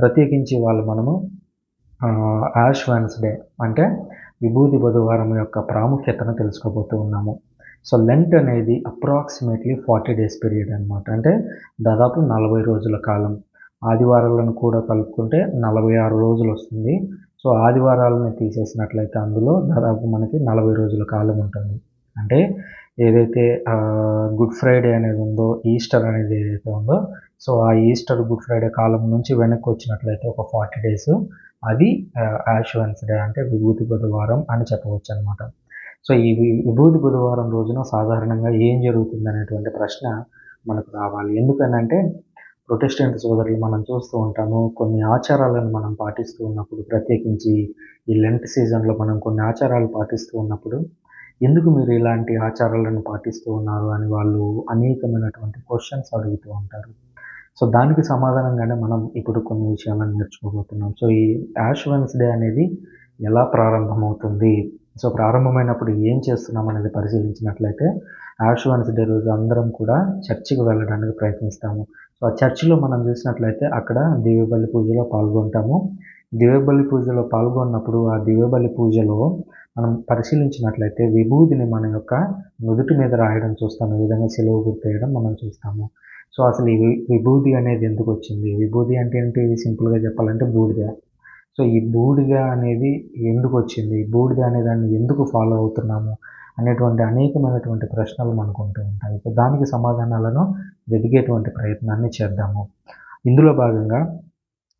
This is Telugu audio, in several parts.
ప్రత్యేకించి వాళ్ళు మనము యాష్ వెన్స్డే అంటే విభూతి బుధవారం యొక్క ప్రాముఖ్యతను తెలుసుకోబోతూ ఉన్నాము. సో లెంట్ అనేది అప్రాక్సిమేట్లీ ఫార్టీ డేస్ పీరియడ్ అనమాట అంటే దాదాపు నలభై రోజుల కాలం. ఆదివారాలను కూడా కలుపుకుంటే నలభై ఆరు రోజులు వస్తుంది. సో ఆదివారాలను తీసేసినట్లయితే అందులో దాదాపు మనకి నలభై రోజుల కాలం ఉంటుంది. అంటే ఏదైతే గుడ్ ఫ్రైడే అనేది ఉందో ఈస్టర్ అనేది ఏదైతే ఉందో సో ఆ ఈస్టర్ గుడ్ ఫ్రైడే కాలం నుంచి వెనక్కి వచ్చినట్లయితే ఒక ఫార్టీ డేస్ అది యాష్ వెన్స్డే అంటే విభూతి బుధవారం అని చెప్పవచ్చు అనమాట సో ఈ విభూతి బుధవారం రోజున సాధారణంగా ఏం జరుగుతుంది అనేటువంటి ప్రశ్న మనకు రావాలి. ఎందుకనంటే ప్రొటెస్టెంట్ సోదరులు మనం చూస్తూ ఉంటాము కొన్ని ఆచారాలను మనం పాటిస్తూ ఉన్నప్పుడు ప్రత్యేకించి ఈ లెంట్ సీజన్లో మనం కొన్ని ఆచారాలు పాటిస్తూ ఉన్నప్పుడు ఎందుకు మీరు ఇలాంటి ఆచారాలను పాటిస్తూ ఉన్నారు అని వాళ్ళు అనేకమైనటువంటి క్వశ్చన్స్ అడుగుతూ ఉంటారు. సో దానికి సమాధానంగానే మనం ఇప్పుడు కొన్ని విషయాలను నేర్చుకోబోతున్నాం. సో ఈ యాష్ వెన్స్డే అనేది ఎలా ప్రారంభమవుతుంది? సో ప్రారంభమైనప్పుడు ఏం చేస్తున్నాం అనేది పరిశీలించినట్లయితే యాష్ వెన్స్డే రోజు అందరం కూడా చర్చికి వెళ్ళడానికి ప్రయత్నిస్తాము. సో ఆ చర్చిలో మనం చూసినట్లయితే అక్కడ దివ్యబలి పూజలో పాల్గొంటాము. దివ్యబలి పూజలో పాల్గొన్నప్పుడు ఆ దివ్యబలి పూజలో మనం పరిశీలించినట్లయితే విభూతిని మన యొక్క నుదుటి మీద రాయడం చూస్తాము. ఈ విధంగా సెలవు గుర్తేయడం మనం చూస్తాము. సో అసలు ఈ విభూతి అనేది ఎందుకు వచ్చింది? విభూతి అంటే ఏంటి? సింపుల్గా చెప్పాలంటే బూడిద. సో ఈ బూడిద అనేది ఎందుకు వచ్చింది? బూడిద అనే దాన్ని ఎందుకు ఫాలో అవుతున్నాము? అనేటువంటి అనేకమైనటువంటి ప్రశ్నలు మనకు ఉంటూ ఉంటాయి. దానికి సమాధానాలను వెతికేటువంటి ప్రయత్నాన్ని చేద్దాము. ఇందులో భాగంగా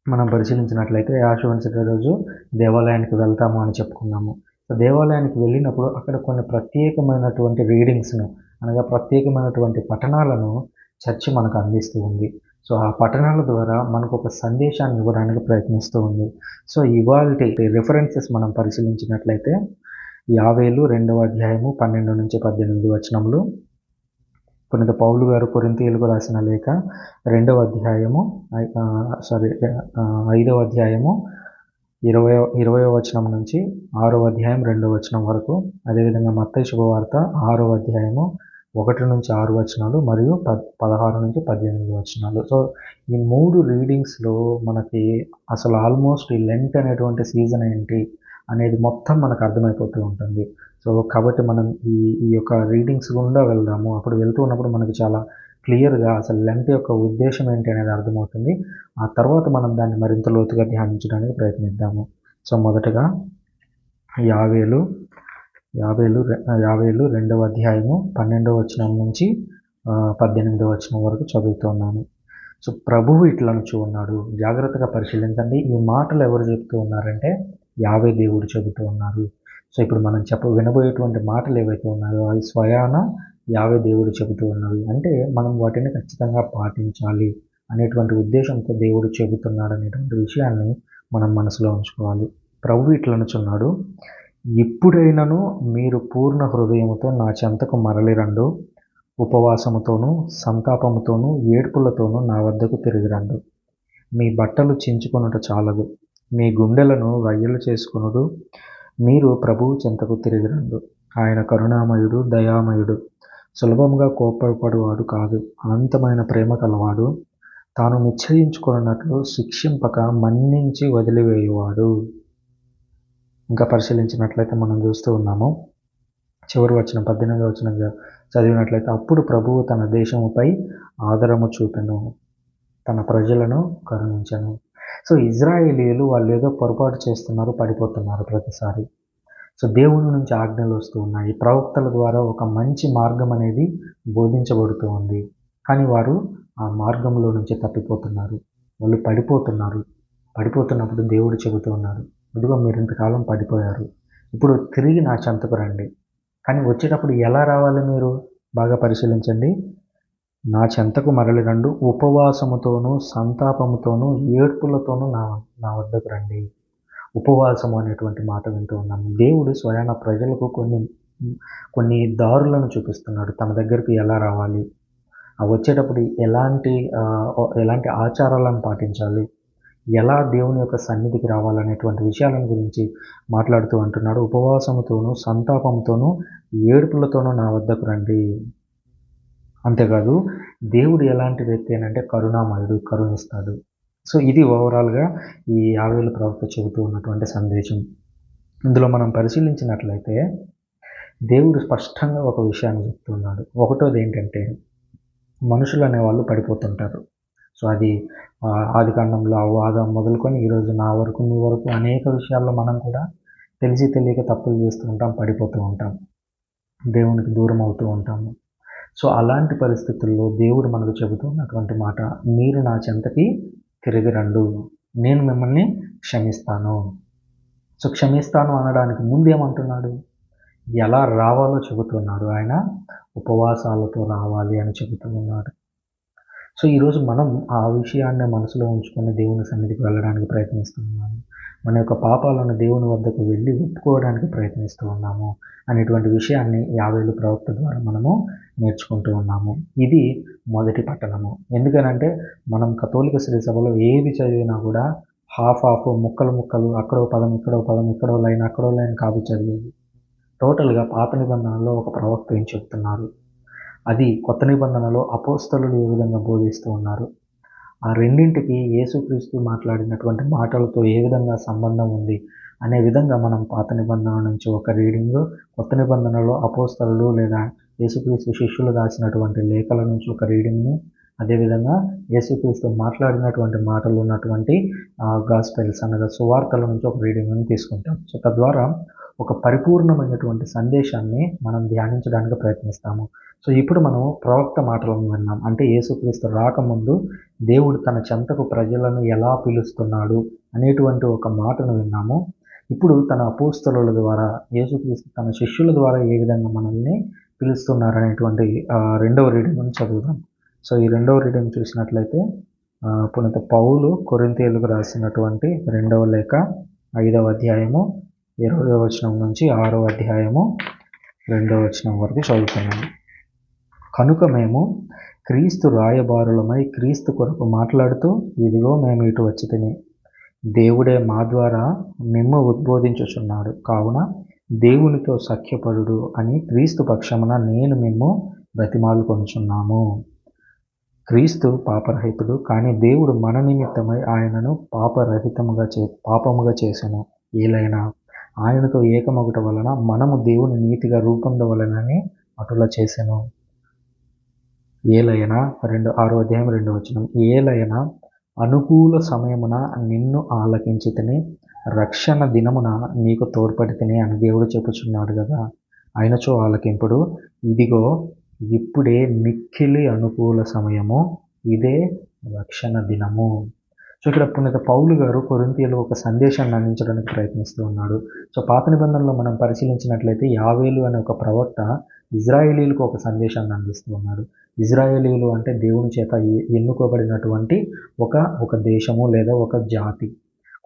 మనం పరిశీలించినట్లయితే యాశవంశ రోజు దేవాలయానికి వెళ్తాము అని చెప్పుకున్నాము. సో దేవాలయానికి వెళ్ళినప్పుడు అక్కడ కొన్ని ప్రత్యేకమైనటువంటి రీడింగ్స్ను అనగా ప్రత్యేకమైనటువంటి పఠనాలను చర్చి మనకు అందిస్తూ ఉంది. సో ఆ పఠనాల ద్వారా మనకు ఒక సందేశాన్ని ఇవ్వడానికి ప్రయత్నిస్తూ ఉంది. సో ఇవాళ రిఫరెన్సెస్ మనం పరిశీలించినట్లయితే యావేలు రెండవ అధ్యాయము పన్నెండు నుంచి పద్దెనిమిది వచనములు పునీత పౌలు గారు కొరింతీయులకు రాసిన లేఖ రెండవ అధ్యాయము సారీ ఐదవ అధ్యాయము ఇరవై ఇరవై వచనం నుంచి ఆరో అధ్యాయం రెండవ వచనం వరకు. అదేవిధంగా మత్త శుభవార్త ఆరో అధ్యాయము ఒకటి నుంచి ఆరు వచనాలు మరియు ప పదహారు నుంచి పద్దెనిమిది వచనాలు. సో ఈ మూడు రీడింగ్స్లో మనకి అసలు ఆల్మోస్ట్ ఈ లెంట్ అనేటువంటి సీజన్ ఏంటి అనేది మొత్తం మనకు అర్థమైపోతూ ఉంటుంది. సో కాబట్టి మనం ఈ ఈ యొక్క రీడింగ్స్ గుండా వెళ్దాము. అప్పుడు వెళ్తూ ఉన్నప్పుడు మనకు చాలా క్లియర్గా అసలు లెంత్ యొక్క ఉద్దేశం ఏంటి అనేది అర్థమవుతుంది. ఆ తర్వాత మనం దాన్ని మరింత లోతుగా ధ్యానించడానికి ప్రయత్నిద్దాము. సో మొదటగా యావేలు యాభైలు యాభైలు రెండవ అధ్యాయము పన్నెండవ వచనం నుంచి పద్దెనిమిదవ వచనం వరకు చదువుతున్నాను. సో ప్రభువు ఇట్లనుచు ఉన్నాడు. జాగ్రత్తగా పరిశీలించండి. ఈ మాటలు ఎవరు చెబుతూ ఉన్నారంటే యాభై దేవుడు చెబుతూ ఉన్నారు. సో ఇప్పుడు మనం చెప్ప వినబోయేటువంటి మాటలు ఏవైతే ఉన్నాయో అవి స్వయాన యావే దేవుడు చెబుతూ ఉన్నవి. అంటే మనం వాటిని ఖచ్చితంగా పాటించాలి అనేటువంటి ఉద్దేశంతో దేవుడు చెబుతున్నాడు అనేటువంటి విషయాన్ని మనం మనసులో ఉంచుకోవాలి. ప్రభు ఇట్లనుచున్నాడు ఎప్పుడైనాను మీరు పూర్ణ హృదయముతో నా చెంతకు మరలిరండు ఉపవాసముతోనూ సంతాపముతోనూ ఏడ్పులతోనూ నా వద్దకు తిరిగి రండు మీ బట్టలు చించుకొనుట చాలదు మీ గుండెలను రొయ్యలు చేసుకునుడు మీరు ప్రభువు చెంతకు తిరిగిరండు. ఆయన కరుణామయుడు దయామయుడు. సులభంగా కోపపడువాడు కాదు. అనంతమైన ప్రేమ కలవాడు. తాను నిశ్చయించుకున్నట్లు శిక్షింపక మన్నించి వదిలివేయువాడు. ఇంకా పరిశీలించినట్లయితే మనం చూస్తూ ఉన్నాము. చివరి వచ్చిన పద్దెనిమిది వచ్చిన చదివినట్లయితే అప్పుడు ప్రభువు తన దేశముపై ఆదరము చూపెను తన ప్రజలను కరుణించను. సో ఇజ్రాయేలీలు వాళ్ళు ఏదో పొరపాటు చేస్తున్నారు పడిపోతున్నారు ప్రతిసారి. సో దేవుని నుంచి ఆజ్ఞలు వస్తూ ఉన్నాయి. ప్రవక్తల ద్వారా ఒక మంచి మార్గం అనేది బోధించబడుతూ ఉంది. కానీ వారు ఆ మార్గంలో నుంచి తప్పిపోతున్నారు. వాళ్ళు పడిపోతున్నారు. పడిపోతున్నప్పుడు దేవుడు చెబుతూ ఇదిగో మీరు ఇంతకాలం పడిపోయారు. ఇప్పుడు తిరిగి నా చెంతకు రండి. కానీ వచ్చేటప్పుడు ఎలా రావాలి మీరు? బాగా పరిశీలించండి. నా చెంతకు మరలి రండు. ఉపవాసముతోనూ సంతాపముతోనూ ఏడ్పులతోనూ నా నా వద్దకు రండి. ఉపవాసము అనేటువంటి మాట వింటూ ఉన్నాము దేవుడు స్వయాన ప్రజలకు కొన్ని కొన్ని దారులను చూపిస్తున్నాడు. తమ దగ్గరికి ఎలా రావాలి? వచ్చేటప్పుడు ఎలాంటి ఎలాంటి ఆచారాలను పాటించాలి? ఎలా దేవుని యొక్క సన్నిధికి రావాలనేటువంటి విషయాలను గురించి మాట్లాడుతూ అంటున్నాడు. ఉపవాసంతోనూ సంతాపంతోనూ ఏడుపులతోనూ నా వద్దకు రండి. అంతేకాదు దేవుడు ఎలాంటి వ్యక్తి అంటే కరుణామయుడు కరుణిస్తాడు. సో ఇది ఓవరాల్గా ఈ ఆవేలు ప్రవక్త చెబుతూ ఉన్నటువంటి సందేశం. ఇందులో మనం పరిశీలించినట్లయితే దేవుడు స్పష్టంగా ఒక విషయాన్ని చెప్తున్నాడు. ఒకటోది ఏంటంటే మనుషులు అనేవాళ్ళు పడిపోతుంటారు. సో అది ఆ, ఆది కాండంలో అవ్వాదం మొదలుకొని ఈరోజు నా వరకు నీ వరకు అనేక విషయాల్లో మనం కూడా తెలిసి తెలియక తప్పులు చేస్తూ ఉంటాం పడిపోతూ ఉంటాం. దేవునికి దూరం అవుతూ ఉంటాము సో అలాంటి పరిస్థితుల్లో దేవుడు మనకు చెబుతున్నటువంటి మాట మీరు నా చెంతకి తిరిగి రండు నేను మిమ్మల్ని క్షమిస్తాను. సో క్షమిస్తాను అనడానికి ముందు ఏమంటున్నాడు ఎలా రావాలో చెబుతున్నాడు ఆయన. ఉపవాసాలతో రావాలి అని చెబుతూ ఉన్నాడు. సో ఈరోజు మనం ఆ విషయాన్ని మనసులో ఉంచుకొని దేవుని సన్నిధికి వెళ్ళడానికి ప్రయత్నిస్తున్నాము మన యొక్క పాపాలను దేవుని వద్దకు వెళ్ళి ఒప్పుకోవడానికి ప్రయత్నిస్తూ ఉన్నాము అనేటువంటి విషయాన్ని యాభైలు ప్రవక్త ద్వారా మనము నేర్చుకుంటూ ఉన్నాము. ఇది మొదటి పట్టణము. ఎందుకనంటే మనం కథోలిక శ్రీ సభలో ఏది చదివినా కూడా హాఫ్ హాఫ్ ముక్కలు ముక్కలు అక్కడో పదం ఇక్కడో పదం ఇక్కడో లైన్ అక్కడో లైన్ కాదు చదివేది. టోటల్గా పాత నిబంధనలో ఒక ప్రవక్త ఏం చెప్తున్నారు? అది కొత్త నిబంధనలో అపోస్తలులు ఏ విధంగా బోధిస్తూ ఉన్నారు? ఆ రెండింటికి యేసుక్రీస్తు మాట్లాడినటువంటి మాటలతో ఏ విధంగా సంబంధం ఉంది? అనే విధంగా మనం పాత నిబంధన నుంచి ఒక రీడింగ్ కొత్త నిబంధనలో అపోస్తలు లేదా యేసుక్రీస్తు శిష్యులు రాసినటువంటి లేఖల నుంచి ఒక రీడింగ్ని అదేవిధంగా యేసుక్రీస్తు మాట్లాడినటువంటి మాటలు ఉన్నటువంటి గాస్పెల్స్ అనగా సువార్తల నుంచి ఒక రీడింగ్ని తీసుకుంటాం. సో తద్వారా ఒక పరిపూర్ణమైనటువంటి సందేశాన్ని మనం ధ్యానించడానికి ప్రయత్నిస్తాము. సో ఇప్పుడు మనం ప్రవక్త మాటలను విన్నాం. అంటే యేసుక్రీస్తు రాకముందు దేవుడు తన చెంతకు ప్రజలను ఎలా పిలుస్తున్నాడు అనేటువంటి ఒక మాటను విన్నాము. ఇప్పుడు తన అపోస్తలుల ద్వారా యేసుక్రీస్తు తన శిష్యుల ద్వారా ఏ విధంగా మనల్ని పిలుస్తున్నారు అనేటువంటి ఆ, రెండవ రీడింగ్ చదువుదాం. సో ఈ రెండవ రీడింగ్ చూసినట్లయితే ఆ, పునీత పౌలు కొరింతేలుగు రాసినటువంటి రెండవ లేఖ ఐదవ అధ్యాయము ఇరవై వచనం నుంచి ఆరో అధ్యాయము రెండవ వచనం వరకు చదువుతున్నాము కనుక మేము క్రీస్తు రాయబారులమై క్రీస్తు కొరకు మాట్లాడుతూ ఇదిగో మేము ఇటు వచ్చి తిని దేవుడే మా ద్వారా మిమ్ము ఉద్బోధించుచున్నాడు. కావున దేవునితో సఖ్యపడుడు అని క్రీస్తు పక్షమున నేను మేము బ్రతిమాలు కొనుచున్నాము క్రీస్తు పాపరహితుడు కానీ దేవుడు మన నిమిత్తమై ఆయనను పాపరహితముగా చే పాపముగా చేశాను ఏలైనా ఆయనతో ఏకమగుట వలన మనము దేవుని నీతిగా రూపొందవలనని అటులా చేశాను ఏలైనా రెండు ఆరో అధ్యాయం రెండు వచ్చిన ఏలైనా అనుకూల సమయమున నిన్ను ఆలకించితని రక్షణ దినమున నీకు తోడ్పడితేనే అని దేవుడు చెప్పుచున్నాడు కదా. అయినచో ఆలకింపుడు ఇదిగో ఇప్పుడే మిక్కిలి అనుకూల సమయము ఇదే రక్షణ దినము. సో ఇక్కడ పునీత పౌలు గారు కొరింతీయులు ఒక సందేశాన్ని అందించడానికి ప్రయత్నిస్తూ ఉన్నాడు. సో పాత నిబంధనలో మనం పరిశీలించినట్లయితే యావేలు అనే ఒక ప్రవక్త ఇజ్రాయేలీలకు ఒక సందేశాన్ని అందిస్తూ ఉన్నాడు. ఇజ్రాయేలీలు అంటే దేవుని చేత ఎన్నుకోబడినటువంటి ఒక ఒక దేశము లేదా ఒక జాతి.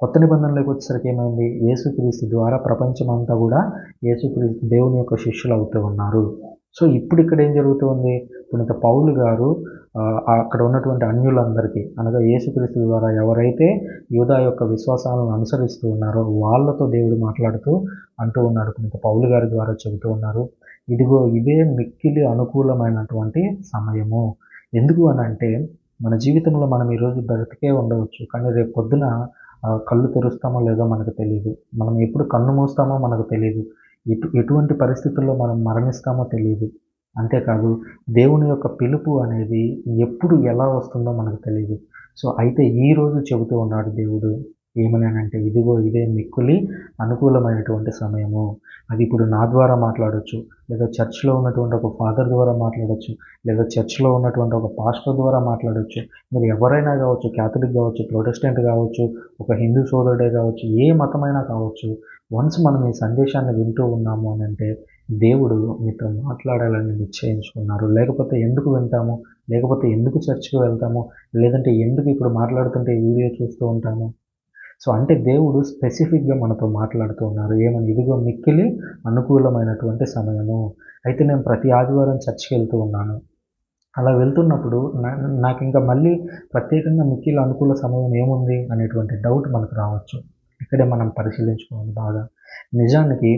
కొత్త నిబంధనలోకి వచ్చేసరికి ఏమైంది? యేసుక్రీస్తు ద్వారా ప్రపంచమంతా కూడా యేసుక్రీస్తు దేవుని యొక్క శిష్యులు అవుతూ ఉన్నారు. సో ఇప్పుడు ఇక్కడ ఏం జరుగుతుంది? పునీత పౌలు గారు అక్కడ ఉన్నటువంటి అన్యులందరికీ అనగా యేసుక్రీస్తు ద్వారా ఎవరైతే యూదా యొక్క విశ్వాసాలను అనుసరిస్తూ ఉన్నారో వాళ్ళతో దేవుడు మాట్లాడుతూ అంటూ ఉన్నాడు పునీత పౌలు గారి ద్వారా చెబుతూ ఉన్నారు. ఇదిగో ఇదే మిక్కిలి అనుకూలమైనటువంటి సమయము. ఎందుకు అని అంటే మన జీవితంలో మనం ఈరోజు బ్రతికే ఉండవచ్చు కానీ రేపు పొద్దున కళ్ళు తెరుస్తామో లేదో మనకు తెలియదు మనం ఎప్పుడు కన్ను మూస్తామో మనకు తెలియదు ఎటు ఎటువంటి పరిస్థితుల్లో మనం మరణిస్తామో తెలియదు అంతేకాదు దేవుని యొక్క పిలుపు అనేది ఎప్పుడు ఎలా వస్తుందో మనకు తెలియదు సో అయితే ఈ రోజు చెబుతూ ఉన్నాడు దేవుడు ఏమనంటే ఇదిగో ఇదే మిక్కులి అనుకూలమైనటువంటి సమయము. అది ఇప్పుడు నా ద్వారా మాట్లాడవచ్చు లేదా చర్చ్లో ఉన్నటువంటి ఒక ఫాదర్ ద్వారా మాట్లాడవచ్చు లేదా చర్చ్లో ఉన్నటువంటి ఒక పాస్టర్ ద్వారా మాట్లాడవచ్చు మీరు ఎవరైనా కావచ్చు క్యాథలిక్ కావచ్చు ప్రొటెస్టెంట్ కావచ్చు ఒక హిందూ సోదరుడే కావచ్చు ఏ మతమైనా కావచ్చు వన్స్ మనం ఈ సందేశాన్ని వింటూ ఉన్నాము అని అంటే దేవుడు మీతో మాట్లాడాలని నిశ్చయించుకున్నారు. లేకపోతే ఎందుకు వింటాము? లేకపోతే ఎందుకు చర్చికి వెళ్తాము? లేదంటే ఎందుకు ఇప్పుడు మాట్లాడుతుంటే వీడియో చూస్తూ ఉంటాము? సో అంటే దేవుడు స్పెసిఫిక్గా మనతో మాట్లాడుతూ ఉన్నారు. ఏమని? ఇదిగో మిక్కిలి అనుకూలమైనటువంటి సమయము. అయితే నేను ప్రతి ఆదివారం చర్చికి వెళ్తూ ఉన్నాను. అలా వెళ్తున్నప్పుడు నా నాకు ఇంకా మళ్ళీ ప్రత్యేకంగా మిక్కిలి అనుకూల సమయం ఏముంది అనేటువంటి డౌట్ మనకు రావచ్చు. ఇక్కడే మనం పరిశీలించుకోవాలి బాగా. నిజానికి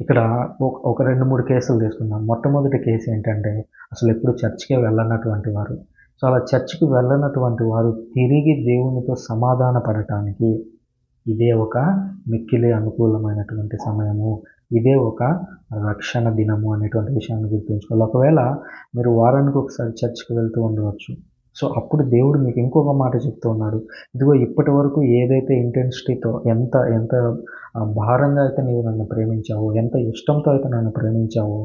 ఇక్కడ ఒక- ఒక రెండు మూడు కేసులు తీసుకుందాం. మొట్టమొదటి కేసు ఏంటంటే అసలు ఎప్పుడు చర్చికే వెళ్ళనటువంటి వారు. సో అలా చర్చికి వెళ్ళనటువంటి వారు తిరిగి దేవునితో సమాధాన పడటానికి ఇదే ఒక మిక్కిలి అనుకూలమైనటువంటి సమయము. ఇదే ఒక రక్షణ దినము అనేటువంటి విషయాన్ని గుర్తుంచుకోవాలి. ఒకవేళ మీరు వారానికి ఒకసారి చర్చ్కి వెళ్తూ ఉండవచ్చు. సో అప్పుడు దేవుడు మీకు ఇంకొక మాట చెప్తూ ఉన్నాడు. ఇదిగో ఇప్పటి వరకు ఏదైతే ఇంటెన్సిటీతో ఎంత ఎంత భారంగా అయితే నీవు నన్ను ప్రేమించావో ఎంత ఇష్టంతో అయితే నన్ను ప్రేమించావో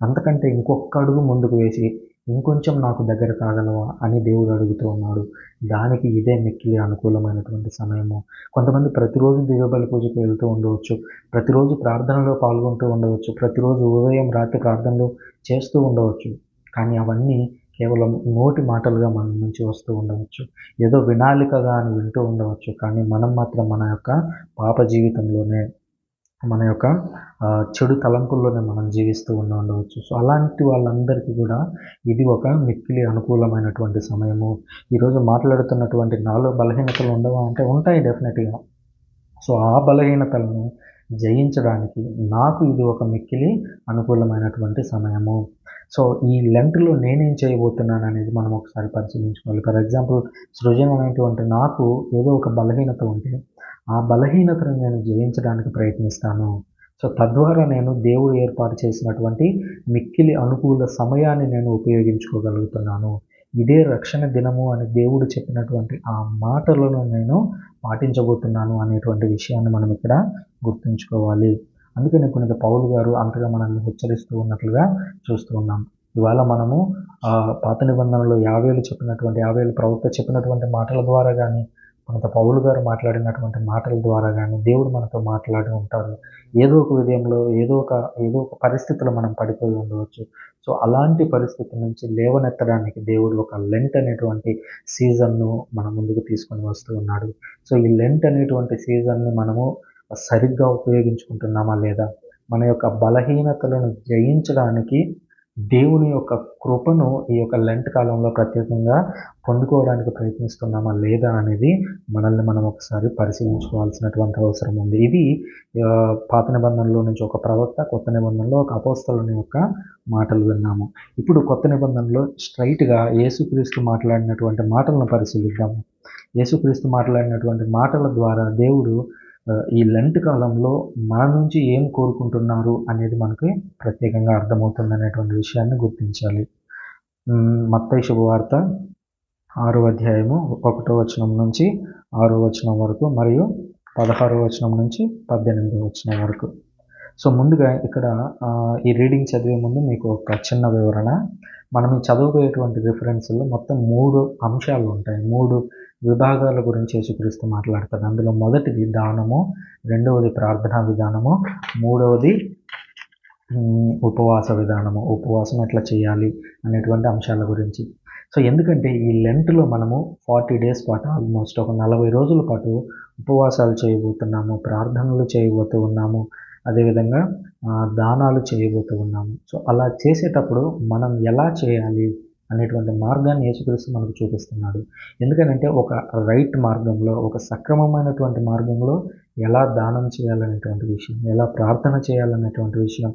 అంతకంటే ఇంకొక అడుగు ముందుకు వేసి ఇంకొంచెం నాకు దగ్గర కాగలవా అని దేవుడు అడుగుతూ ఉన్నాడు. దానికి ఇదే మిక్కిలి అనుకూలమైనటువంటి సమయము. కొంతమంది ప్రతిరోజు దివ్యబలి పూజకి వెళ్తూ ఉండవచ్చు. ప్రతిరోజు ప్రార్థనలో పాల్గొంటూ ఉండవచ్చు. ప్రతిరోజు ఉదయం రాత్రి ప్రార్థనలు చేస్తూ ఉండవచ్చు. కానీ అవన్నీ కేవలం నోటి మాటలుగా మన నుంచి వస్తూ ఉండవచ్చు. ఏదో వినాలికగా అని వింటూ ఉండవచ్చు. కానీ మనం మాత్రం మన యొక్క పాప జీవితంలోనే మన యొక్క చెడు తలంపుల్లోనే మనం జీవిస్తూ ఉండి ఉండవచ్చు. సో అలాంటి వాళ్ళందరికీ కూడా ఇది ఒక మిక్కిలి అనుకూలమైనటువంటి సమయము. ఈరోజు మాట్లాడుతున్నటువంటి నాలో బలహీనతలు ఉండవా అంటే ఉంటాయి డెఫినెట్గా. సో ఆ బలహీనతలను జయించడానికి నాకు ఇది ఒక మిక్కిలి అనుకూలమైనటువంటి సమయము. సో ఈ లెంట్లో నేనేం చేయబోతున్నాను అనేది మనం ఒకసారి పరిశీలించుకోవాలి. ఫర్ ఎగ్జాంపుల్ సృజన అనేటువంటి నాకు ఏదో ఒక బలహీనత ఉంటే ఆ బలహీనతను నేను జయించడానికి ప్రయత్నిస్తాను. సో తద్వారా నేను దేవుడు ఏర్పాటు చేసినటువంటి మిక్కిలి అనుకూల సమయాన్ని నేను ఉపయోగించుకోగలుగుతున్నాను. ఇదే రక్షణ దినము అని దేవుడు చెప్పినటువంటి ఆ మాటలను నేను పాటించబోతున్నాను అనేటువంటి విషయాన్ని మనం ఇక్కడ గుర్తుంచుకోవాలి. అందుకని పునీత పౌలు గారు అంతగా మనల్ని హెచ్చరిస్తూ ఉన్నట్లుగా చూస్తూ ఉన్నాం. ఇవాళ మనము ఆ పాత నిబంధనలో యావేలు చెప్పినటువంటి యావేలు ప్రవక్త చెప్పినటువంటి మాటల ద్వారా కానీ కొంత పౌలు గారు మాట్లాడినటువంటి మాటల ద్వారా కానీ దేవుడు మనతో మాట్లాడి ఉంటారు. ఏదో ఒక విధంలో ఏదో ఒక ఏదో ఒక పరిస్థితిలో మనం పడిపోయి ఉండవచ్చు. సో అలాంటి పరిస్థితి నుంచి లేవనెత్తడానికి దేవుడు ఒక లెంట్ అనేటువంటి సీజన్ను మన ముందుకు తీసుకొని వస్తూ ఉన్నాడు. సో ఈ లెంట్ అనేటువంటి సీజన్ని మనము సరిగ్గా ఉపయోగించుకుంటున్నామా లేదా? మన యొక్క బలహీనతలను జయించడానికి దేవుని యొక్క కృపను ఈ యొక్క లెంట్ కాలంలో ప్రత్యేకంగా పొందుకోవడానికి ప్రయత్నిస్తున్నామా లేదా అనేది మనల్ని మనం ఒకసారి పరిశీలించుకోవాల్సినటువంటి అవసరం ఉంది. ఇది పాత నిబంధనలో నుంచి ఒక ప్రవక్త కొత్త నిబంధనలో ఒక అపోస్తలని యొక్క మాటలు విన్నాము. ఇప్పుడు కొత్త నిబంధనలో స్ట్రైట్గా యేసుక్రీస్తు మాట్లాడినటువంటి మాటలను పరిశీలిద్దాము. యేసుక్రీస్తు మాట్లాడినటువంటి మాటల ద్వారా దేవుడు ఈ లెంట్ కాలంలో మన నుంచి ఏం కోరుకుంటున్నారు అనేది మనకి ప్రత్యేకంగా అర్థమవుతుంది అనేటువంటి విషయాన్ని గుర్తించాలి. మ్, శుభవార్త ఆరో అధ్యాయము ఒకటో వచనం నుంచి ఆరో వచనం వరకు మరియు పదహారో వచనం నుంచి పద్దెనిమిదో వచనం వరకు. సో ముందుగా ఇక్కడ ఈ రీడింగ్ చదివే ముందు మీకు ఒక చిన్న వివరణ. మనం ఈ చదువుకునేటువంటి రిఫరెన్స్లో మొత్తం మూడు అంశాలు ఉంటాయి. మూడు విభాగాల గురించి యేసుక్రీస్తు మాట్లాడతాడు. అందులో మొదటిది దానము రెండవది ప్రార్థనా విధానము మూడవది ఉపవాస విధానము. ఉపవాసం ఎట్లా చేయాలి అనేటువంటి అంశాల గురించి. సో ఎందుకంటే ఈ లెంట్లో మనము ఫార్టీ డేస్ పాటు ఆల్మోస్ట్ ఒక నలభై రోజుల పాటు ఉపవాసాలు చేయబోతున్నాము ప్రార్థనలు చేయబోతూ ఉన్నాము. అదేవిధంగా దానాలు చేయబోతూ ఉన్నాము. సో అలా చేసేటప్పుడు మనం ఎలా చేయాలి? అనేటువంటి మార్గాన్ని యేసుక్రీస్తు మనకు చూపిస్తున్నాడు. ఎందుకనంటే ఒక రైట్ మార్గంలో ఒక సక్రమమైనటువంటి మార్గంలో ఎలా దానం చేయాలనేటువంటి విషయం ఎలా ప్రార్థన చేయాలనేటువంటి విషయం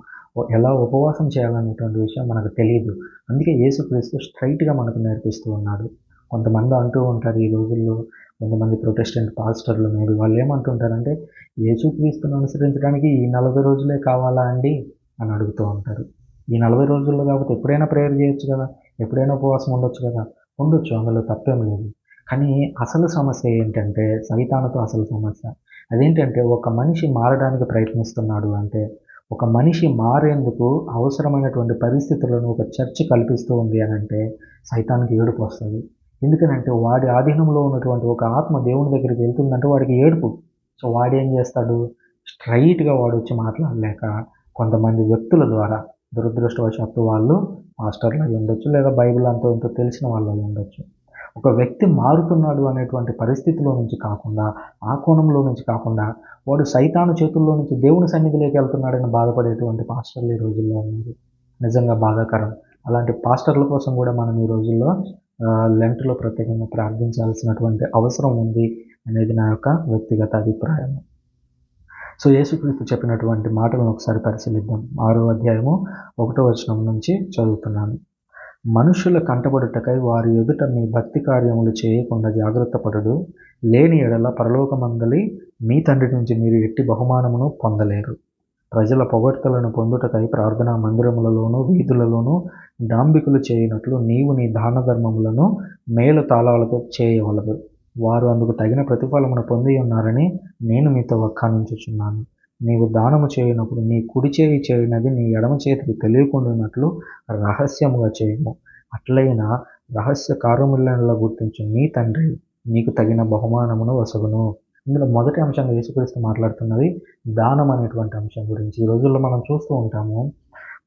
ఎలా ఉపవాసం చేయాలనేటువంటి విషయం మనకు తెలియదు అందుకే యేసుక్రీస్తు స్ట్రైట్గా మనకు నేర్పిస్తూ ఉన్నాడు. కొంతమంది అంటూ ఉంటారు ఈ రోజుల్లో కొంతమంది ప్రొటెస్టెంట్ పాస్టర్లు మీరు వాళ్ళు ఏమంటుంటారంటే యేసుక్రీస్తును అనుసరించడానికి ఈ నలభై రోజులే కావాలా అండి? అని అడుగుతూ ఉంటారు. ఈ నలభై రోజుల్లో కాబట్టి ఎప్పుడైనా ప్రేయర్ చేయొచ్చు కదా. ఎప్పుడైనా ఉపవాసం ఉండొచ్చు కదా? ఉండొచ్చు అందులో తప్పేం లేదు. కానీ అసలు సమస్య ఏంటంటే సైతానతో అసలు సమస్య. అదేంటంటే ఒక మనిషి మారడానికి ప్రయత్నిస్తున్నాడు అంటే ఒక మనిషి మారేందుకు అవసరమైనటువంటి పరిస్థితులను ఒక చర్చ్ కల్పిస్తూ ఉంది అని అంటే సైతానికి ఏడుపు వస్తుంది. ఎందుకనంటే వాడి ఆధీనంలో ఉన్నటువంటి ఒక ఆత్మ దేవుని దగ్గరికి వెళ్తుందంటే వాడికి ఏడుపు. సో వాడు ఏం చేస్తాడు? స్ట్రైట్గా వాడు వచ్చి మాట్లాడలేక కొంతమంది వ్యక్తుల ద్వారా దురదృష్టవశాత్తు వాళ్ళు మాస్టర్లు అయి ఉండొచ్చు లేదా బైబిల్ అంతో ఇంతో తెలిసిన వాళ్ళు అయి ఉండొచ్చు. ఒక వ్యక్తి మారుతున్నాడు అనేటువంటి పరిస్థితిలో నుంచి కాకుండా ఆ కోణంలో నుంచి కాకుండా వాడు సైతాను చేతుల్లో నుంచి దేవుని సన్నిధిలోకి వెళ్తున్నాడని బాధపడేటువంటి పాస్టర్లు ఈ రోజుల్లో ఉన్నారు. నిజంగా బాధాకరం. అలాంటి పాస్టర్ల కోసం కూడా మనం ఈ రోజుల్లో లెంటలో లెంట్లో ప్రత్యేకంగా ప్రార్థించాల్సినటువంటి అవసరం ఉంది అనేది నా యొక్క వ్యక్తిగత అభిప్రాయం. సో యేసుక్రీస్తు చెప్పినటువంటి మాటలను ఒకసారి పరిశీలిద్దాం. ఆరో అధ్యాయము ఒకటో వచనం నుంచి చదువుతున్నాను. మనుషుల కంటబడుటకై వారి ఎదుట మీ భక్తి కార్యములు చేయకుండా జాగ్రత్త పడుడు. లేని ఎడల పరలోకమందలి మీ తండ్రి నుంచి మీరు ఎట్టి బహుమానమును పొందలేరు. ప్రజల పొగడ్తలను పొందుటకై ప్రార్థనా మందిరములలోనూ వీధులలోనూ డాంబికులు చేయనట్లు నీవు నీ దాన ధర్మములను మేలు తాళాలతో చేయవలదు. వారు అందుకు తగిన ప్రతిఫలమును పొంది ఉన్నారని నేను మీతో వ్యాఖ్యానించుచున్నాను నీవు దానము చేయనప్పుడు నీ కుడి చేయి చేయనది నీ ఎడమ చేతికి తెలియకుండానట్లు రహస్యముగా చేయము. అట్లయినా రహస్య కార్యములను గుర్తించు నీ తండ్రి నీకు తగిన బహుమానమును వసగును. ఇందులో మొదటి అంశంగా యేసుక్రీస్తు మాట్లాడుతున్నది దానం అనేటువంటి అంశం గురించి. ఈ రోజుల్లో మనం చూస్తూ ఉంటాము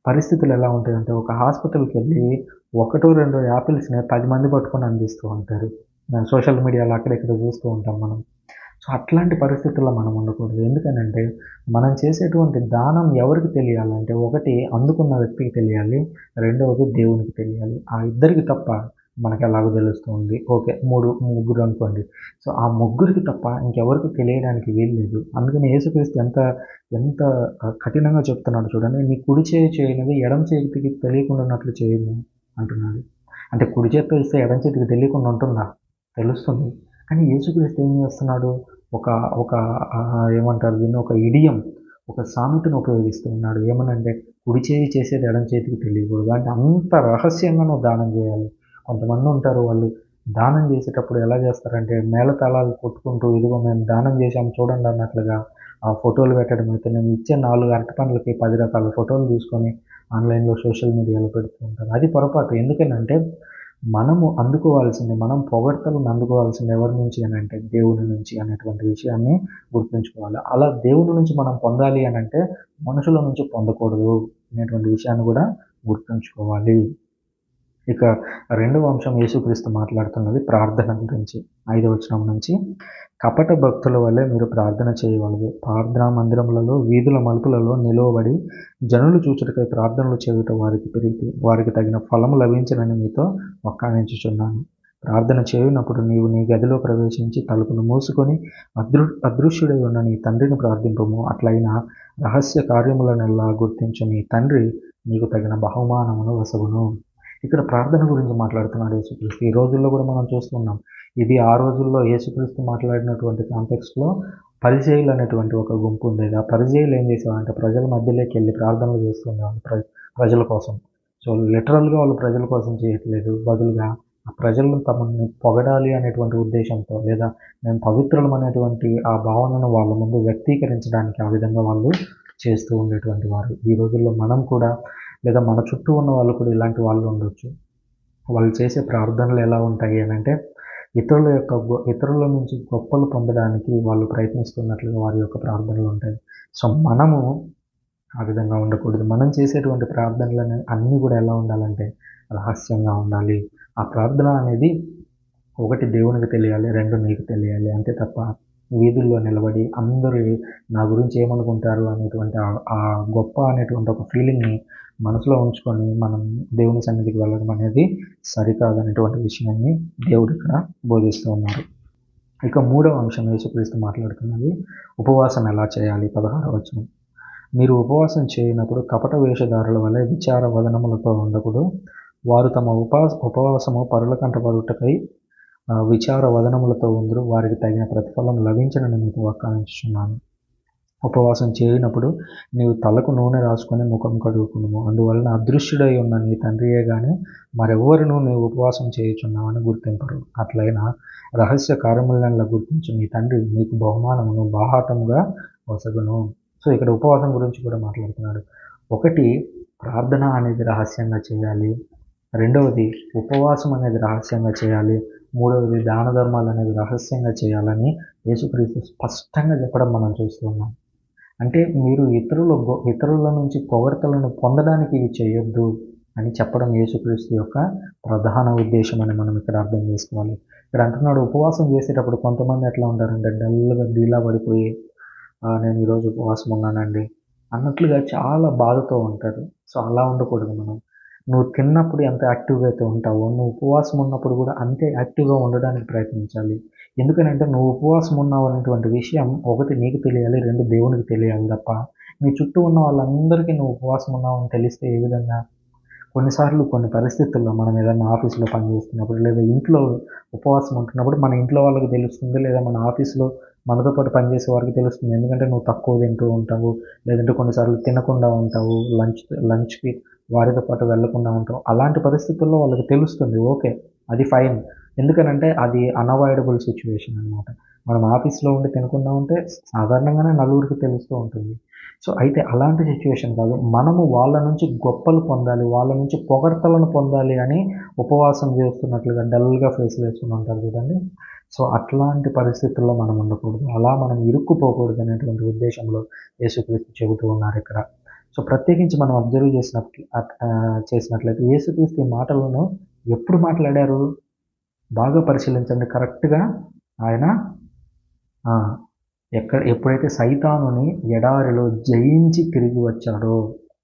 పరిస్థితులు ఎలా ఉంటాయంటే ఒక హాస్పిటల్కి వెళ్ళి ఒకటో రెండో యాపిల్స్ని పది మంది పట్టుకొని అందిస్తూ ఉంటారు. సోషల్ మీడియాలో అక్కడెక్కడ చూస్తూ ఉంటాం మనం. సో అట్లాంటి పరిస్థితుల్లో మనం ఉండకూడదు. ఎందుకనంటే మనం చేసేటువంటి దానం ఎవరికి తెలియాలంటే ఒకటి అందుకున్న వ్యక్తికి తెలియాలి రెండవది దేవునికి తెలియాలి. ఆ ఇద్దరికి తప్ప మనకి ఎలాగో తెలుస్తుంది ఓకే మూడు ముగ్గురు అనుకోండి. సో ఆ ముగ్గురికి తప్ప ఇంకెవరికి తెలియడానికి వీల్లేదు. అందుకని యేసుక్రీస్తు ఎంత ఎంత కఠినంగా చెప్తున్నాడు చూడండి. నీ కుడి చేయి చేయనిది ఎడం చేతికి తెలియకుండా ఉన్నట్లు చేయము అంటున్నాడు. అంటే కుడి చేతితో ఇస్తే ఎడం చేతికి తెలియకుండా ఉంటుందా? తెలుస్తుంది. కానీ యేసుక్రీస్తు ఏం చేస్తున్నాడు? ఒక ఒక ఏమంటారు దీన్ని? ఒక ఇడియం ఒక సామెతను ఉపయోగిస్తూ ఉన్నాడు. ఏమనంటే కుడి చేయి చేసేది ఎడం చేతికి తెలియకూడదు. అంటే అంత రహస్యంగా నువ్వు దానం చేయాలి. కొంతమంది ఉంటారు వాళ్ళు దానం చేసేటప్పుడు ఎలా చేస్తారంటే మేళతాళాలు కొట్టుకుంటూ ఇదిగో మేము దానం చేసాము చూడండి అన్నట్లుగా ఆ ఫోటోలు పెట్టడం అయితే నేను ఇచ్చే నాలుగు అరటి పండ్లకి పది రకాల ఫోటోలు తీసుకొని ఆన్లైన్లో సోషల్ మీడియాలో పెడుతూ ఉంటారు అది పొరపాటు. ఎందుకనంటే మనము అందుకోవాల్సింది మనం పొగడ్తలను అందుకోవాల్సింది ఎవరి నుంచి అని అంటే దేవుని నుంచి అనేటువంటి విషయాన్ని గుర్తుంచుకోవాలి. అలా దేవుని నుంచి మనం పొందాలి అని అంటే మనుషుల నుంచి పొందకూడదు అనేటువంటి విషయాన్ని కూడా గుర్తుంచుకోవాలి. ఇక రెండవ అంశం యేసుక్రీస్తు మాట్లాడుతున్నది ప్రార్థన గురించి. ఐదవ వచనం నుంచి కపట భక్తుల వల్లే మీరు ప్రార్థన చేయవలదు. ప్రార్థనా మందిరములలో వీధుల మలుపులలో నిలవబడి జనులు చూచుటకై ప్రార్థనలు చేయుట వారికి పెరిగి వారికి తగిన ఫలము లభించనని మీతో ఒక్కానించుచున్నాను ప్రార్థన చేయనప్పుడు నీవు నీ గదిలో ప్రవేశించి తలుపును మూసుకొని అదృ అదృశ్యుడై ఉన్న నీ తండ్రిని ప్రార్థింపము. అట్లయినా రహస్య కార్యములనెల్లా గుర్తించు నీ తండ్రి నీకు తగిన బహుమానమును వసగును. ఇక్కడ ప్రార్థన గురించి మాట్లాడుతున్నాడు యేసుక్రీస్తు. ఈ రోజుల్లో కూడా మనం చూస్తున్నాం. ఇది ఆ రోజుల్లో యేసుక్రీస్తు మాట్లాడినటువంటి కాంటెక్స్లో పరిచయులు అనేటువంటి ఒక గుంపు ఉండేది. ఆ పరిచయులు ఏం చేసేవారంటే ప్రజల మధ్యలోకి వెళ్ళి ప్రార్థనలు చేస్తుండేవాళ్ళు ప్ర ప్రజల కోసం. సో లిటరల్గా వాళ్ళు ప్రజల కోసం చేయట్లేదు. బదులుగా ఆ ప్రజలను తమని పొగడాలి అనేటువంటి ఉద్దేశంతో లేదా మేము పవిత్రులం అనేటువంటి ఆ భావనను వాళ్ళ ముందు వ్యక్తీకరించడానికి ఆ విధంగా వాళ్ళు చేస్తూ ఉండేటువంటి వారు. ఈ రోజుల్లో మనం కూడా లేదా మన చుట్టూ ఉన్న వాళ్ళు కూడా ఇలాంటి వాళ్ళు ఉండొచ్చు. వాళ్ళు చేసే ప్రార్థనలు ఎలా ఉంటాయి అని అంటే ఇతరుల యొక్క ఇతరుల నుంచి గొప్పలు పొందడానికి వాళ్ళు ప్రయత్నిస్తున్నట్లుగా వారి యొక్క ప్రార్థనలు ఉంటాయి. సో మనము ఆ విధంగా ఉండకూడదు. మనం చేసేటువంటి ప్రార్థనలు అన్నీ కూడా ఎలా ఉండాలంటే రహస్యంగా ఉండాలి. ఆ ప్రార్థన అనేది ఒకటి దేవునికి తెలియాలి రెండు నీకు తెలియాలి అంతే తప్ప వీధుల్లో నిలబడి అందరూ నా గురించి ఏమనుకుంటారు అనేటువంటి ఆ గొప్ప అనేటువంటి ఒక ఫీలింగ్ని మనసులో ఉంచుకొని మనం దేవుని సన్నిధికి వెళ్ళడం అనేది సరికాదనేటువంటి విషయాన్ని దేవుడు ఇక్కడ బోధిస్తూ ఉన్నారు. ఇక మూడవ అంశం యేసుక్రీస్తు మాట్లాడుతున్నది ఉపవాసం ఎలా చేయాలి? పదహారవ వచనం. మీరు ఉపవాసం చేయనప్పుడు కపట వేషధారుల వలె విచార వదనములతో ఉండకూడదు. వారు తమ ఉపవాస ఉపవాసము పరుల కంటపడుటకై విచార వదనములతో ఉందరు. వారికి తగిన ప్రతిఫలం లభించనని మీకు వక్కానిస్తున్నాను. ఉపవాసం చేయనప్పుడు నీవు తలకు నూనె రాసుకొని ముఖం కడుగుకును అందువలన అదృశ్యుడై ఉన్న నీ తండ్రియే కానీ మరెవ్వరినూ నీవు ఉపవాసం చేయుచున్నావని గుర్తింపరు. అట్లయినా రహస్య కార్యములను గుర్తించు నీ తండ్రి నీకు బహుమానమును బాహాటముగా వసగును. సో ఇక్కడ ఉపవాసం గురించి కూడా మాట్లాడుతున్నాడు. ఒకటి ప్రార్థన అనేది రహస్యంగా చేయాలి. రెండవది ఉపవాసం అనేది రహస్యంగా చేయాలి. మూడవది దాన ధర్మాలు అనేది రహస్యంగా చేయాలని యేసుక్రీస్తు స్పష్టంగా చెప్పడం మనం చూస్తున్నాం అంటే మీరు ఇతరుల ఇతరుల నుంచి పొగడ్తలను పొందడానికి ఇవి చేయొద్దు అని చెప్పడం యేసుక్రీస్తు యొక్క ప్రధాన ఉద్దేశం అని మనం ఇక్కడ అర్థం చేసుకోవాలి. ఇక్కడ అంటున్నాడు ఉపవాసం చేసేటప్పుడు కొంతమంది ఎట్లా ఉంటారంటే డల్గా డీలా పడిపోయి నేను ఈరోజు ఉపవాసం ఉన్నానండి అన్నట్లుగా చాలా బాధతో ఉంటారు. సో అలా ఉండకూడదు మనం. నువ్వు తిన్నప్పుడు ఎంత యాక్టివ్గా అయితే ఉంటావో నువ్వు ఉపవాసం ఉన్నప్పుడు కూడా అంతే యాక్టివ్గా ఉండడానికి ప్రయత్నించాలి. ఎందుకనంటే నువ్వు ఉపవాసం ఉన్నావు అనేటువంటి విషయం ఒకటి నీకు తెలియాలి రెండు దేవునికి తెలియాలి తప్ప. నీ చుట్టూ ఉన్న వాళ్ళందరికీ నువ్వు ఉపవాసం ఉన్నావు అని తెలిస్తే ఏ విధంగా? కొన్నిసార్లు కొన్ని పరిస్థితుల్లో మనం ఏదైనా ఆఫీస్లో పనిచేస్తున్నప్పుడు లేదా ఇంట్లో ఉపవాసం ఉంటున్నప్పుడు మన ఇంట్లో వాళ్ళకి తెలుస్తుంది లేదా మన ఆఫీస్లో మనతో పాటు పనిచేసే వారికి తెలుస్తుంది. ఎందుకంటే నువ్వు తక్కువ తింటూ ఉంటావు లేదంటే కొన్నిసార్లు తినకుండా ఉంటావు లంచ్ లంచ్కి వారితో పాటు వెళ్ళకుండా ఉంటాం. అలాంటి పరిస్థితుల్లో వాళ్ళకి తెలుస్తుంది ఓకే అది ఫైన్. ఎందుకనంటే అది అన్అవాయిడబుల్ సిచ్యువేషన్ అనమాట మనం ఆఫీస్లో ఉండి తినకుండా ఉంటే సాధారణంగానే నలుగురికి తెలుస్తూ ఉంటుంది. సో అయితే అలాంటి సిచ్యువేషన్ కాదు. మనము వాళ్ళ నుంచి గొప్పలు పొందాలి వాళ్ళ నుంచి పొగడ్తలను పొందాలి అని ఉపవాసం చేస్తున్నట్లుగా డల్గా ఫేస్ వేసుకుని ఉంటారు చూడండి. సో అట్లాంటి పరిస్థితుల్లో మనం ఉండకూడదు. అలా మనం ఇరుక్కుపోకూడదు అనేటువంటి ఉద్దేశంలో యేసుక్రీస్తు చెబుతూ ఉన్నారు ఇక్కడ. సో ప్రత్యేకించి మనం అబ్జర్వ్ చేసిన చేసినట్లయితే యేసుక్రీస్తు ఈ మాటలను ఎప్పుడు మాట్లాడారు? బాగా పరిశీలించండి. కరెక్ట్గా ఆయన ఎక్కడ ఎప్పుడైతే సైతానుని ఎడారిలో జయించి తిరిగి వచ్చాడో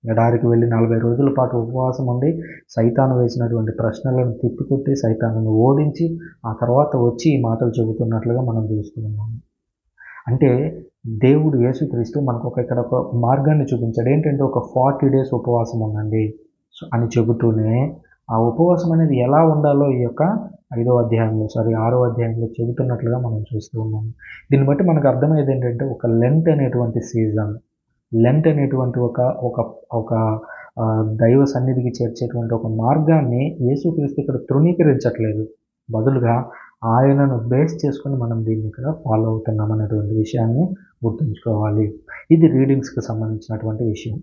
ఎడారికి వెళ్ళి నలభై రోజుల పాటు ఉపవాసం ఉండి సైతాను వేసినటువంటి ప్రశ్నలను తిప్పికొట్టి సైతాను ఓడించి ఆ తర్వాత వచ్చి ఈ మాటలు చెబుతున్నట్లుగా మనం చూస్తున్నాము అంటే దేవుడు యేసుక్రీస్తు మనకు ఒక ఇక్కడ ఒక మార్గాన్ని చూపించాడు. ఏంటంటే ఒక ఫార్టీ డేస్ ఉపవాసం ఉందండి సో అని చెబుతూనే ఆ ఉపవాసం అనేది ఎలా ఉండాలో ఈ యొక్క ఐదో అధ్యాయంలో సారీ ఆరో అధ్యాయంలో చెబుతున్నట్లుగా మనం చూస్తూ ఉన్నాము. దీన్ని బట్టి మనకు అర్థమయ్యేది ఏంటంటే ఒక లెంత్ అనేటువంటి సీజన్ లెంత్ అనేటువంటి ఒక ఒక ఒక దైవ సన్నిధికి చేర్చేటువంటి ఒక మార్గాన్ని యేసుక్రీస్తు ఇక్కడ తృణీకరించట్లేదు. బదులుగా ఆయనను బేస్ చేసుకొని మనం దీన్ని ఇక్కడ ఫాలో అవుతున్నాం అనేటువంటి విషయాన్ని గుర్తుంచుకోవాలి. ఇది రీడింగ్స్కి సంబంధించినటువంటి విషయం.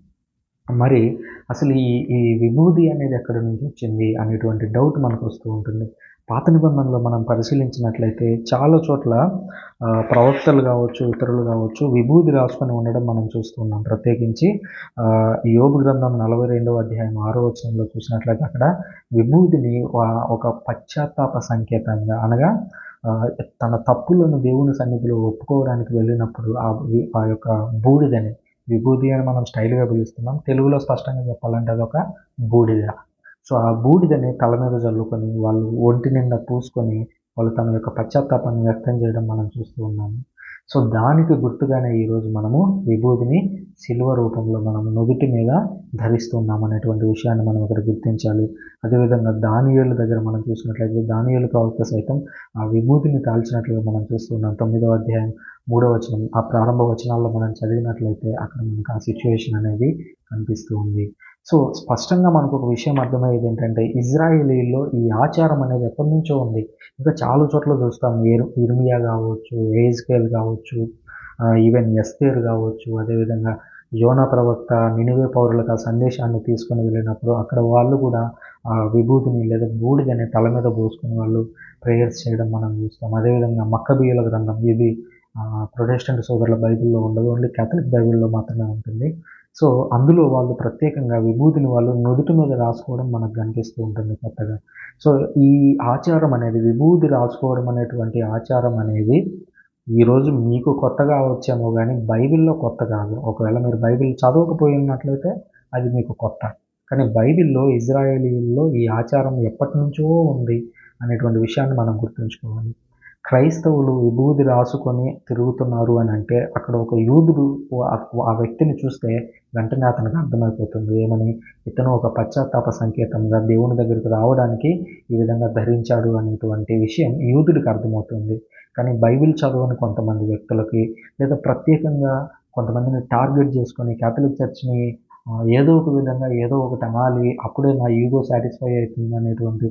మరి అసలు ఈ ఈ విభూది అనేది ఎక్కడి నుంచి వచ్చింది అనేటువంటి డౌట్ మనకు వస్తూ ఉంటుంది. పాత నిబంధనలో మనం పరిశీలించినట్లయితే చాలా చోట్ల ప్రవక్తలు కావచ్చు ఇతరులు కావచ్చు విభూది రాసుకొని ఉండడం మనం చూస్తున్నాం ప్రత్యేకించి యోగ గ్రంథం నలభై రెండవ అధ్యాయం ఆరో వచనంలో చూసినట్లయితే అక్కడ విభూదిని ఒక పశ్చాత్తాప సంకేతంగా అనగా తన తప్పులను దేవుని సన్నిధిలో ఒప్పుకోవడానికి వెళ్ళినప్పుడు ఆ యొక్క బూడిదని విభూది అని మనం స్టైల్గా పిలుస్తున్నాం. తెలుగులో స్పష్టంగా చెప్పాలంటే అది ఒక బూడిద. సో ఆ బూడిదని తల మీద చల్లుకొని వాళ్ళు ఒంటి నిండా పూసుకొని వాళ్ళు తమ యొక్క పశ్చాత్తాపాన్ని వ్యక్తం చేయడం మనం చూస్తూ ఉన్నాము. సో దానికి గుర్తుగానే ఈరోజు మనము విభూతిని సిల్వ రూపంలో మనం నుదుటి మీద ధరిస్తున్నాం అనేటువంటి విషయాన్ని మనం ఇక్కడ గుర్తించాలి. అదేవిధంగా దానియేలు దగ్గర మనం చూసినట్లయితే దానియేలు కావచ్చు సైతం ఆ విభూతిని కాల్చినట్లుగా మనం చూస్తున్నాం తొమ్మిదవ అధ్యాయం మూడవ వచనం ఆ ప్రారంభ వచనాల్లో మనం చదివినట్లయితే అక్కడ మనకు ఆ సిచ్యువేషన్ అనేది కనిపిస్తూ ఉంది. సో స్పష్టంగా మనకు ఒక విషయం అర్థమయ్యేది ఏంటంటే ఇజ్రాయేలీలో ఈ ఆచారం అనేది ఎప్పటి నుంచో ఉంది. ఇంకా చాలా చోట్ల చూస్తాం. ఇర్ ఇర్మియా కావచ్చు ఏజ్కేల్ కావచ్చు ఈవెన్ ఎస్తేర్ కావచ్చు అదేవిధంగా యోనా ప్రవక్త నినివే పౌరులకు ఆ సందేశాన్ని తీసుకొని వెళ్ళినప్పుడు అక్కడ వాళ్ళు కూడా ఆ విభూతిని లేదా బూడిదని తల మీద పోసుకుని వాళ్ళు ప్రేయర్స్ చేయడం మనం చూస్తాం. అదేవిధంగా మక్కబియ్యల గ్రంథం. ఇది ప్రొటెస్టెంట్ సోదరుల బైబిల్లో ఉండదు. ఓన్లీ కేథలిక్ బైబిల్లో మాత్రమే ఉంటుంది. సో అందులో వాళ్ళు ప్రత్యేకంగా విభూతిని వాళ్ళు నుదుటి మీద రాసుకోవడం మనకు కనిపిస్తూ ఉంటుంది కొత్తగా. సో ఈ ఆచారం అనేది విభూతి రాసుకోవడం అనేటువంటి ఆచారం అనేది ఈరోజు మీకు కొత్తగా వచ్చేమో కానీ బైబిల్లో కొత్త కాదు. ఒకవేళ మీరు బైబిల్ చదవకపోయి ఉన్నట్లయితే అది మీకు కొత్త. కానీ బైబిల్లో ఇజ్రాయేలీల్లో ఈ ఆచారం ఎప్పటి నుంచో ఉంది అనేటువంటి విషయాన్ని మనం గుర్తుంచుకోవాలి. క్రైస్తవులు విభూది రాసుకొని తిరుగుతున్నారు అని అంటే అక్కడ ఒక యూదుడు ఆ వ్యక్తిని చూస్తే వెంటనే అతనికి అర్థమైపోతుంది. ఏమని? ఇతను ఒక పశ్చాత్తాప సంకేతంగా దేవుని దగ్గరికి రావడానికి ఈ విధంగా ధరించాడు అనేటువంటి విషయం యూదుడికి అర్థమవుతుంది. కానీ బైబిల్ చదవని కొంతమంది వ్యక్తులకి లేదా ప్రత్యేకంగా కొంతమందిని టార్గెట్ చేసుకొని క్యాథలిక్ చర్చ్ని ఏదో ఒక విధంగా ఏదో ఒకటి అనాలి అప్పుడే నా ఈగో సాటిస్ఫై అవుతుంది అనేటువంటి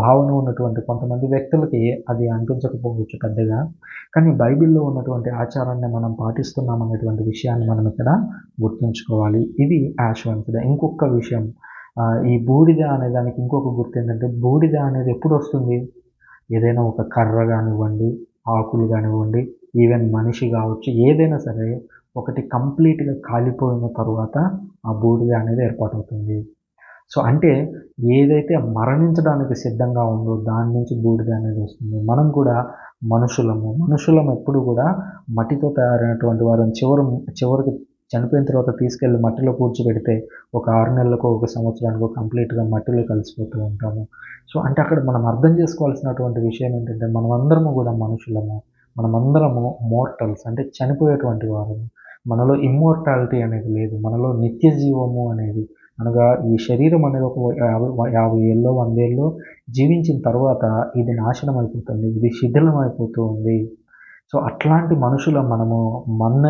భావన ఉన్నటువంటి కొంతమంది వ్యక్తులకి అది అనిపించకపోవచ్చు పెద్దగా. కానీ బైబిల్లో ఉన్నటువంటి ఆచారాన్ని మనం పాటిస్తున్నాం అనేటువంటి విషయాన్ని మనం ఇక్కడ గుర్తుంచుకోవాలి. ఇది యాష్ ఇంకొక విషయం ఈ బూడిద అనే దానికి ఇంకొక గుర్తు ఏంటంటే బూడిద అనేది ఎప్పుడు వస్తుంది? ఏదైనా ఒక కర్ర కానివ్వండి ఆకులు కానివ్వండి ఈవెన్ మనిషి కావచ్చు ఏదైనా సరే ఒకటి కంప్లీట్గా కాలిపోయిన తర్వాత ఆ బూడిద అనేది ఏర్పాటవుతుంది. సో అంటే ఏదైతే మరణించడానికి సిద్ధంగా ఉందో దాని నుంచి బూడిద అనేది వస్తుంది. మనం కూడా మనుషులము మనుషులం ఎప్పుడు కూడా మట్టితో తయారైనటువంటి వారిని చివరి చివరికి చనిపోయిన తర్వాత తీసుకెళ్ళి మట్టిలో కూర్చోబెడితే ఒక ఆరు నెలలకు ఒక సంవత్సరానికి కంప్లీట్గా మట్టిలో కలిసిపోతూ ఉంటాము. సో అంటే అక్కడ మనం అర్థం చేసుకోవాల్సినటువంటి విషయం ఏంటంటే మనమందరము కూడా మనుషులము. మనమందరము మోర్టల్స్ అంటే చనిపోయేటువంటి వారు మనలో ఇమ్మోర్టాలిటీ అనేది లేదు. మనలో నిత్య జీవము అనేది అనగా ఈ శరీరం అనేది ఒక యాభై యాభై ఏళ్ళో వందేళ్ళో జీవించిన తర్వాత ఇది నాశనం అయిపోతుంది ఇది శిథిలం అయిపోతుంది. సో అట్లాంటి మనుషుల మనము మన్న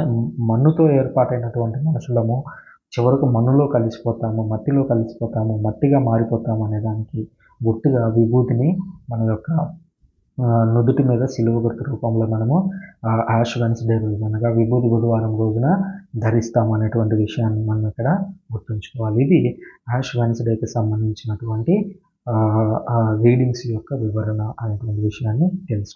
మన్నుతో ఏర్పాటైనటువంటి మనుషులము చివరకు మన్నులో కలిసిపోతాము మట్టిలో కలిసిపోతాము మట్టిగా మారిపోతాము అనే దానికి గుర్తుగా విభూతిని మన యొక్క నుదుటి మీద సిలువ గుర్తు రూపంలో మనము యాష్ వెన్స్డే రోజు అనగా విభూతి బుధవారం రోజున ధరిస్తాం అనేటువంటి విషయాన్ని మనం ఇక్కడ గుర్తుంచుకోవాలి. ఇది యాష్ వెన్స్డేకి సంబంధించినటువంటి రీడింగ్స్ యొక్క వివరణ అనేటువంటి విషయాన్ని తెలుసుకోవాలి